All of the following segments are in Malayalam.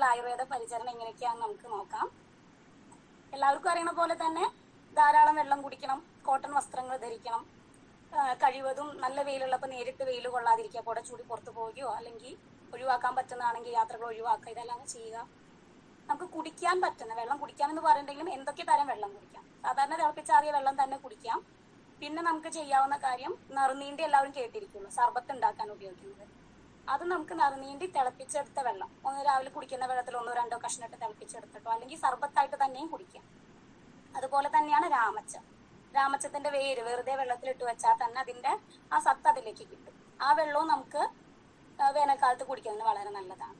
ശരീരത്തിൽ ആയുർവേദ പരിചരണം എങ്ങനെയൊക്കെയാണെന്ന് നമുക്ക് നോക്കാം. എല്ലാവർക്കും അറിയണ പോലെ തന്നെ ധാരാളം വെള്ളം കുടിക്കണം കോട്ടൺ വസ്ത്രങ്ങൾ ധരിക്കണം കഴിവതും നല്ല വെയിലുള്ളപ്പോൾ നേരിട്ട് വെയിൽ കൊള്ളാതിരിക്കുക കൂടെ ചൂടി പുറത്തു പോവുകയോ അല്ലെങ്കിൽ ഒഴിവാക്കാൻ പറ്റുന്നതാണെങ്കിൽ യാത്രകൾ ഒഴിവാക്കുക ഇതെല്ലാം ചെയ്യുക. നമുക്ക് കുടിക്കാൻ പറ്റുന്ന വെള്ളം കുടിക്കാൻ എന്ന് പറയുന്നുണ്ടെങ്കിലും എന്തൊക്കെ തരം വെള്ളം കുടിക്കാം? സാധാരണ തിളപ്പിച്ചാറിയ വെള്ളം തന്നെ കുടിക്കാം. പിന്നെ നമുക്ക് ചെയ്യാവുന്ന കാര്യം നറുനീണ്ടി എല്ലാവരും കേട്ടിരിക്കുന്നു സർബത്ത് ഉണ്ടാക്കാൻ ഉപയോഗിക്കുന്നത്. അത് നമുക്ക് നിറനീണ്ടി തിളപ്പിച്ചെടുത്ത വെള്ളം. ഒന്ന് രാവിലെ കുടിക്കുന്ന വെള്ളത്തിൽ ഒന്നോ രണ്ടോ കഷ്ണിട്ട് തിളപ്പിച്ചെടുത്തിട്ടോ അല്ലെങ്കിൽ സർബത്തായിട്ട് തന്നെയും കുടിക്കാം. അതുപോലെ തന്നെയാണ് രാമച്ച. രാമച്ചത്തിന്റെ വേര് വെറുതെ വെള്ളത്തിലിട്ട് വെച്ചാൽ തന്നെ അതിന്റെ ആ സത്ത് അതിലേക്ക് കിട്ടും. ആ വെള്ളവും നമുക്ക് വേനൽക്കാലത്ത് കുടിക്കുന്നത് വളരെ നല്ലതാണ്.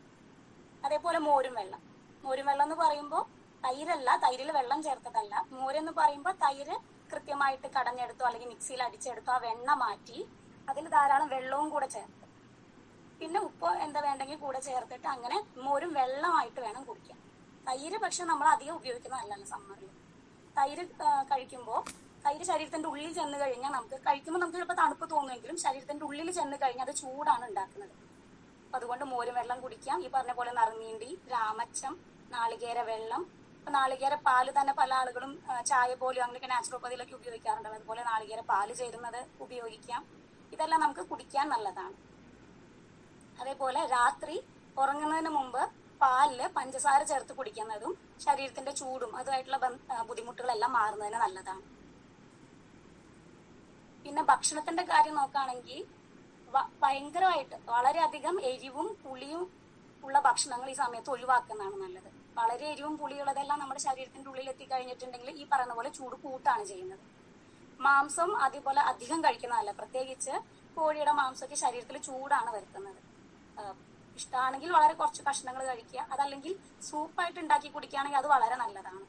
അതേപോലെ മോരും വെള്ളം. മോരും വെള്ളം എന്ന് പറയുമ്പോൾ തൈരല്ല തൈരിൽ വെള്ളം ചേർത്തതല്ല. മോരെന്ന് പറയുമ്പോൾ തൈര് കൃത്യമായിട്ട് കടഞ്ഞെടുത്തോ അല്ലെങ്കിൽ മിക്സിയിൽ അടിച്ചെടുത്തോ ആ വെണ്ണ മാറ്റി അതിൽ ധാരാളം വെള്ളവും കൂടെ ചേർത്ത് പിന്നെ ഉപ്പ് എന്താ വേണ്ടെങ്കിൽ കൂടെ ചേർത്തിട്ട് അങ്ങനെ മോരും വെള്ളമായിട്ട് വേണം കുടിക്കാൻ. തൈര് പക്ഷെ നമ്മൾ അധികം ഉപയോഗിക്കുന്നതല്ലല്ലോ സമ്മറിൽ തൈര് കഴിക്കുമ്പോൾ തൈര് ശരീരത്തിന്റെ ഉള്ളിൽ ചെന്ന് കഴിഞ്ഞാൽ നമുക്ക് കഴിക്കുമ്പോൾ നമുക്ക് ചിലപ്പോൾ തണുപ്പ് തോന്നുമെങ്കിലും ശരീരത്തിന്റെ ഉള്ളിൽ ചെന്ന് കഴിഞ്ഞാൽ അത് ചൂടാണ് ഉണ്ടാക്കുന്നത്. അപ്പൊ അതുകൊണ്ട് മോരും വെള്ളം കുടിക്കാം. ഈ പറഞ്ഞ പോലെ നറുനീണ്ടി രാമച്ചം നാളികേര വെള്ളം. ഇപ്പൊ നാളികേര പാൽ തന്നെ പല ആളുകളും ചായ പോലും അങ്ങനെയൊക്കെ നാച്ചുറോപ്പതിയിലൊക്കെ ഉപയോഗിക്കാറുണ്ട്. അതുപോലെ നാളികേര പാൽ ചേരുന്നത് ഉപയോഗിക്കാം. ഇതെല്ലാം നമുക്ക് കുടിക്കാൻ നല്ലതാണ്. അതേപോലെ രാത്രി ഉറങ്ങുന്നതിന് മുമ്പ് പാലിൽ പഞ്ചസാര ചേർത്ത് കുടിക്കുന്നതും ശരീരത്തിന്റെ ചൂടും അതുമായിട്ടുള്ള ബുദ്ധിമുട്ടുകളെല്ലാം മാറുന്നതിന് നല്ലതാണ്. പിന്നെ ഭക്ഷണത്തിന്റെ കാര്യം നോക്കുകയാണെങ്കിൽ ഭയങ്കരമായിട്ട് വളരെയധികം എരിവും പുളിയും ഉള്ള ഭക്ഷണങ്ങൾ ഈ സമയത്ത് ഒഴിവാക്കുന്നതാണ് നല്ലത്. വളരെ എരിവും പുളിയുള്ളതെല്ലാം നമ്മുടെ ശരീരത്തിന്റെ ഉള്ളിൽ എത്തിക്കഴിഞ്ഞിട്ടുണ്ടെങ്കിൽ ഈ പറയുന്ന പോലെ ചൂട് കൂട്ടാണ് ചെയ്യുന്നത്. മാംസം അതേപോലെ അധികം കഴിക്കുന്നതല്ല. പ്രത്യേകിച്ച് കോഴിയുടെ മാംസമൊക്കെ ശരീരത്തിൽ ചൂടാണ് വരുത്തുന്നത്. ഇഷ്ടമാണെങ്കിൽ വളരെ കുറച്ച് കഷ്ണങ്ങൾ കഴിക്കുക. അതല്ലെങ്കിൽ സൂപ്പായിട്ട് ഉണ്ടാക്കി കുടിക്കുകയാണെങ്കിൽ അത് വളരെ നല്ലതാണ്.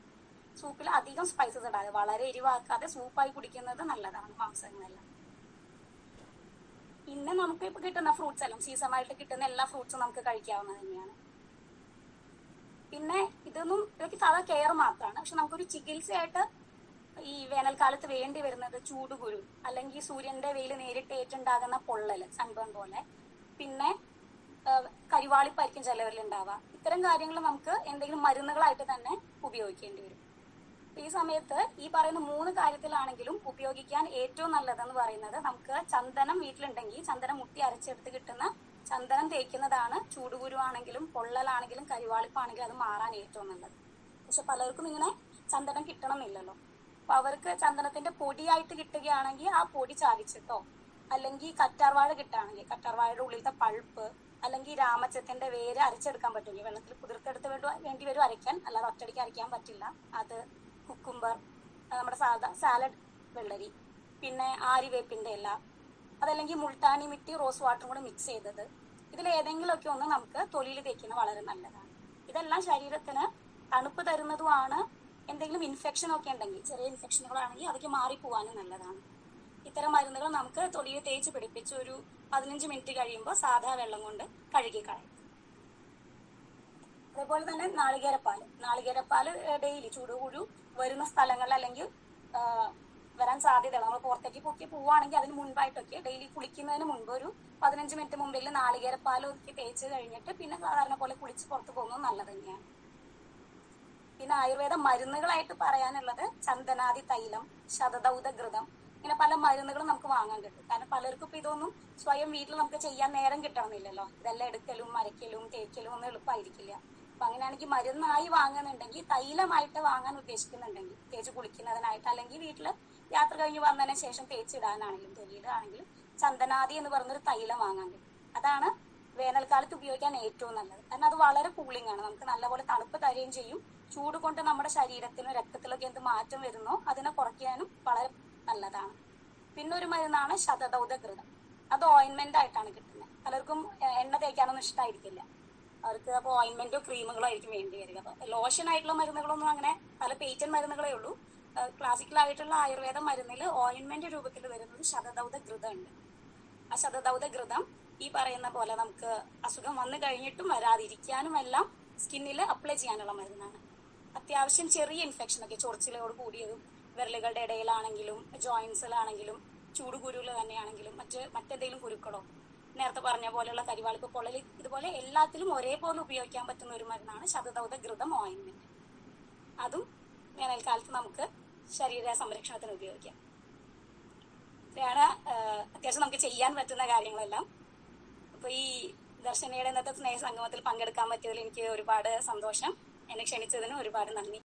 സൂപ്പിൽ അധികം സ്പൈസസ് ഇടാതെ വളരെ എരിവാക്കാതെ സൂപ്പായി കുടിക്കുന്നത് നല്ലതാണ് മാംസങ്ങളെല്ലാം. പിന്നെ നമുക്ക് ഇപ്പൊ കിട്ടുന്ന ഫ്രൂട്ട്സ് എല്ലാം സീസണായിട്ട് കിട്ടുന്ന എല്ലാ ഫ്രൂട്ട്സും നമുക്ക് കഴിക്കാവുന്നത് തന്നെയാണ്. പിന്നെ ഇതൊന്നും ഇതൊക്കെ സാധാ കെയർ മാത്രമാണ്. പക്ഷെ നമുക്കൊരു ചികിത്സയായിട്ട് ഈ വേനൽക്കാലത്ത് വേണ്ടി വരുന്നത് ചൂടുകുരു അല്ലെങ്കിൽ സൂര്യന്റെ വെയിൽ നേരിട്ട് ഏറ്റുണ്ടാകുന്ന പൊള്ളൽ സൺബേൺ പോലെ. പിന്നെ ആഹ് കരിവാളിപ്പായിരിക്കും ചിലവരിൽ ഉണ്ടാവുക ഇത്തരം കാര്യങ്ങൾ നമുക്ക് എന്തെങ്കിലും മരുന്നുകളായിട്ട് തന്നെ ഉപയോഗിക്കേണ്ടി വരും. ഈ സമയത്ത് ഈ പറയുന്ന മൂന്ന് കാര്യത്തിലാണെങ്കിലും ഉപയോഗിക്കാൻ ഏറ്റവും നല്ലതെന്ന് പറയുന്നത് നമുക്ക് ചന്ദനം വീട്ടിലുണ്ടെങ്കിൽ ചന്ദനം മുട്ടി അരച്ചെടുത്ത് കിട്ടുന്ന ചന്ദനം തേക്കുന്നതാണ്. ചൂടുകുരുവാണെങ്കിലും പൊള്ളലാണെങ്കിലും കരിവാളിപ്പാണെങ്കിലും അത് മാറാൻ ഏറ്റവും നല്ലത്. പക്ഷെ പലർക്കും ഇങ്ങനെ ചന്ദനം കിട്ടണമെന്നില്ലല്ലോ. അപ്പൊ അവർക്ക് ചന്ദനത്തിന്റെ പൊടിയായിട്ട് കിട്ടുകയാണെങ്കിൽ ആ പൊടി ചാലിച്ചിട്ടോ? അല്ലെങ്കിൽ കറ്റാർവാഴ കിട്ടുകയാണെങ്കിൽ കറ്റാർവാഴയുടെ ഉള്ളിലത്തെ പൾപ്പ് അല്ലെങ്കിൽ രാമച്ചത്തിന്റെ വേര് അരച്ചെടുക്കാൻ പറ്റില്ല വെള്ളത്തിൽ കുതിർത്തെടുത്ത് വേണ്ടി വരും അരയ്ക്കാൻ. അല്ലാതെ ഒറ്റടിക്ക് അരയ്ക്കാൻ പറ്റില്ല. അത് കുക്കുംബർ നമ്മുടെ സാധാ സാലഡ് വെള്ളരി പിന്നെ ആരിവേപ്പിന്റെ ഇല അതല്ലെങ്കിൽ മുൾട്ടാനി മിട്ടി റോസ് വാട്ടറും കൂടെ മിക്സ് ചെയ്തത്. ഇതിൽ ഏതെങ്കിലുമൊക്കെ ഒന്ന് നമുക്ക് തൊലിയിൽ തേക്കുന്നത് വളരെ നല്ലതാണ്. ഇതെല്ലാം ശരീരത്തിന് തണുപ്പ് തരുന്നതുമാണ്. എന്തെങ്കിലും ഇൻഫെക്ഷൻ ഒക്കെ ഉണ്ടെങ്കിൽ ചെറിയ ഇൻഫെക്ഷനുകളാണെങ്കിൽ അതൊക്കെ മാറിപ്പോവാനും നല്ലതാണ്. ഇത്തരം മരുന്നുകൾ നമുക്ക് തൊലിയിൽ തേച്ച് പിടിപ്പിച്ച് ഒരു പതിനഞ്ച് മിനിറ്റ് കഴിയുമ്പോൾ സാധാ വെള്ളം കൊണ്ട് കഴുകി കളയും. അതേപോലെ തന്നെ നാളികേരപ്പാൽ നാളികേരപ്പാൽ ഡെയിലി ചൂടുകുരു വരുന്ന സ്ഥലങ്ങളിൽ അല്ലെങ്കിൽ വരാൻ സാധ്യതയുള്ള. നമ്മൾ പുറത്തേക്ക് പൊക്കി പോവുകയാണെങ്കിൽ അതിന് മുൻപായിട്ടൊക്കെ ഡെയിലി കുളിക്കുന്നതിന് മുൻപ് ഒരു പതിനഞ്ച് മിനിറ്റ് മുമ്പിൽ നാളികേരപ്പാൽ ഒക്കെ തേച്ച് കഴിഞ്ഞിട്ട് പിന്നെ സാധാരണ പോലെ കുളിച്ച് പുറത്ത് പോകുന്നത് നല്ലത് തന്നെയാണ്. പിന്നെ ആയുർവേദ മരുന്നുകളായിട്ട് പറയാനുള്ളത് ചന്ദനാദി തൈലം ശതദൗത ഘൃതം ഇങ്ങനെ പല മരുന്നുകളും നമുക്ക് വാങ്ങാൻ കിട്ടും. കാരണം പലർക്കും ഇപ്പൊ ഇതൊന്നും സ്വയം വീട്ടിൽ നമുക്ക് ചെയ്യാൻ നേരം കിട്ടണമെന്നില്ലല്ലോ. ഇതെല്ലാം എടുക്കലും മരയ്ക്കലും തേക്കലും ഒന്നും എളുപ്പമായിരിക്കില്ല. അപ്പൊ അങ്ങനെയാണെങ്കിൽ മരുന്നായി വാങ്ങുന്നുണ്ടെങ്കിൽ തൈലമായിട്ട് വാങ്ങാൻ ഉദ്ദേശിക്കുന്നുണ്ടെങ്കിൽ തേച്ച് കുളിക്കുന്നതിനായിട്ട് അല്ലെങ്കിൽ വീട്ടിൽ യാത്ര കഴിഞ്ഞ് വന്നതിന് ശേഷം തേച്ചിടാനാണെങ്കിലും തൊലിയിടാണെങ്കിലും ചന്ദനാദി എന്ന് പറഞ്ഞൊരു തൈലം വാങ്ങാൻ കിട്ടും. അതാണ് വേനൽക്കാലത്ത് ഉപയോഗിക്കാൻ ഏറ്റവും നല്ലത്. കാരണം അത് വളരെ കൂളിംഗ് ആണ്. നമുക്ക് നല്ലപോലെ തണുപ്പ് തരുകയും ചെയ്യും. ചൂട് കൊണ്ട് നമ്മുടെ ശരീരത്തിനും രക്തത്തിലൊക്കെ എന്ത് മാറ്റം വരുന്നോ അതിനെ കുറയ്ക്കാനും വളരെ നല്ലതാണ്. പിന്നെ ഒരു മരുന്നാണ് ശതദൗതകൃതം. അത് ഓയിൻമെന്റ് ആയിട്ടാണ് കിട്ടുന്നത് പലർക്കും എണ്ണ തേക്കാനൊന്നും ഇഷ്ടമായിരിക്കില്ല അവർക്ക് അപ്പോൾ ഓയിൻമെന്റോ ക്രീമുകളോ ആയിരിക്കും വേണ്ടി വരിക. അപ്പൊ ലോഷൻ ആയിട്ടുള്ള മരുന്നുകളൊന്നും അങ്ങനെ പല പേറ്റൻ മരുന്നുകളേ ഉള്ളൂ. ക്ലാസിക്കൽ ആയിട്ടുള്ള ആയുർവേദ മരുന്നിൽ ഓയിൻമെന്റ് രൂപത്തിൽ വരുന്നത് ശതദൗത ഉണ്ട് ആ ശതദൗത ഘൃതം ഈ പറയുന്ന പോലെ നമുക്ക് അസുഖം വന്നു കഴിഞ്ഞിട്ടും വരാതിരിക്കാനും എല്ലാം സ്കിന്നിൽ അപ്ലൈ ചെയ്യാനുള്ള മരുന്നാണ്. അത്യാവശ്യം ചെറിയ ഇൻഫെക്ഷൻ ഒക്കെ ചൊറിച്ചിലോട് കൂടിയതും വിരലുകളുടെ ഇടയിലാണെങ്കിലും ജോയിൻസിലാണെങ്കിലും ചൂടുകുരുവിൽ തന്നെയാണെങ്കിലും മറ്റ് മറ്റെന്തെങ്കിലും കുരുക്കളോ? നേരത്തെ പറഞ്ഞ പോലെയുള്ള കരിവാളിപ്പ് പൊള്ളൽ ഇതുപോലെ എല്ലാത്തിലും ഒരേപോലെ ഉപയോഗിക്കാൻ പറ്റുന്ന ഒരു മരുന്നാണ് ശതദൗത ഘൃതം ഓയിൻമെന്റ്. അതും വേനൽക്കാലത്ത് നമുക്ക് ശരീര സംരക്ഷണത്തിന് ഉപയോഗിക്കാം. ആഹ്, അത്യാവശ്യം നമുക്ക് ചെയ്യാൻ പറ്റുന്ന കാര്യങ്ങളെല്ലാം. അപ്പൊ ഈ ദർശനയുടെ ഇന്നത്തെ സ്നേഹ സംഗമത്തിൽ പങ്കെടുക്കാൻ പറ്റിയതിൽ എനിക്ക് ഒരുപാട് സന്തോഷം. എന്നെ ക്ഷണിച്ചതിന് ഒരുപാട് നന്ദി.